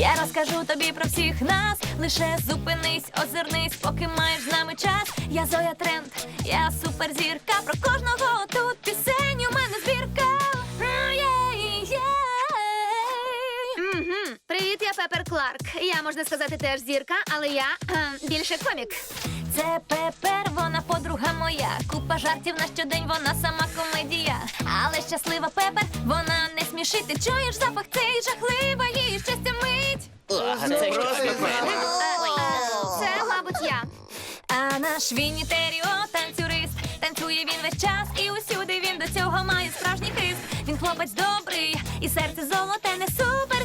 Я розкажу тобі про всіх нас. Лише зупинись, озирнись, поки маєш з нами час. Я Зоя Тренд, я суперзірка. Про кожного тут пісень у мене збірка. Мгм. Привіт, я Пепер Кларк. Я можна сказати теж зірка, але я е, більше комік. Це Пепер, вона подруга моя. Купа жартів на щодень, вона сама комедія. Але щаслива Пепер, смішить. Ти чуєш запах цей жахлива її щастя мить. Це Це, мабуть, я. А наш Вінні Теріо танцюрист. Танцює він весь час, і усюди він до цього має справжній хист. Він хлопець добрий, і серце золоте, не суперзірка,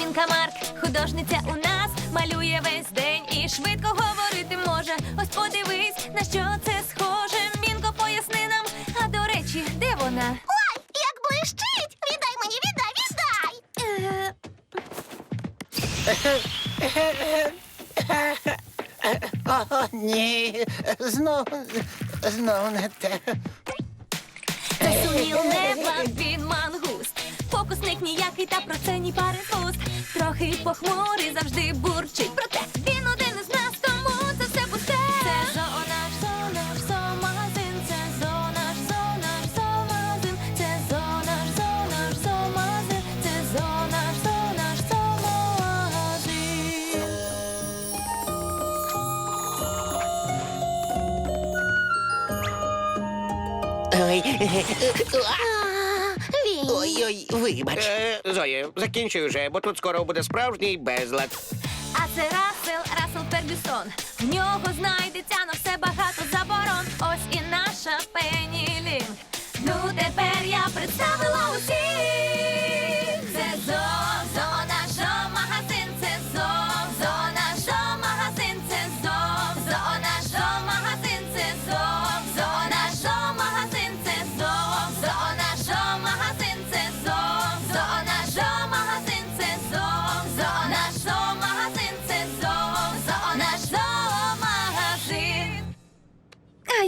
Амінка Марк, художниця у нас, малює весь день і швидко говорити може. Ось подивись, на що це схоже. Мінко, поясни нам. А до речі, де вона? Ой, як блищить! Віддай мені, віддай, віддай! Е, О, ні. Знов, знов не те. Це сумніл небла, він мангуст. Фокусник ніякий, та про це ні пари з. Трохи похмурий, завжди бурчить. Проте він один із нас, тому це все пусте. Це зона, ж зона, ж зоомагазин, це зона, ж зона, ж зоомагазин, це зона, ж зона, ж зоомагазин, це зона, ж зона. Ой, А, Він. ой, ой, вибач. Е, Зоє, закінчуй вже, бо тут скоро буде справжній безлад. А це Рассел, Рассел Фергюсон. В нього знайдеться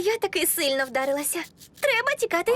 я таки сильно вдарилася. Треба тікати.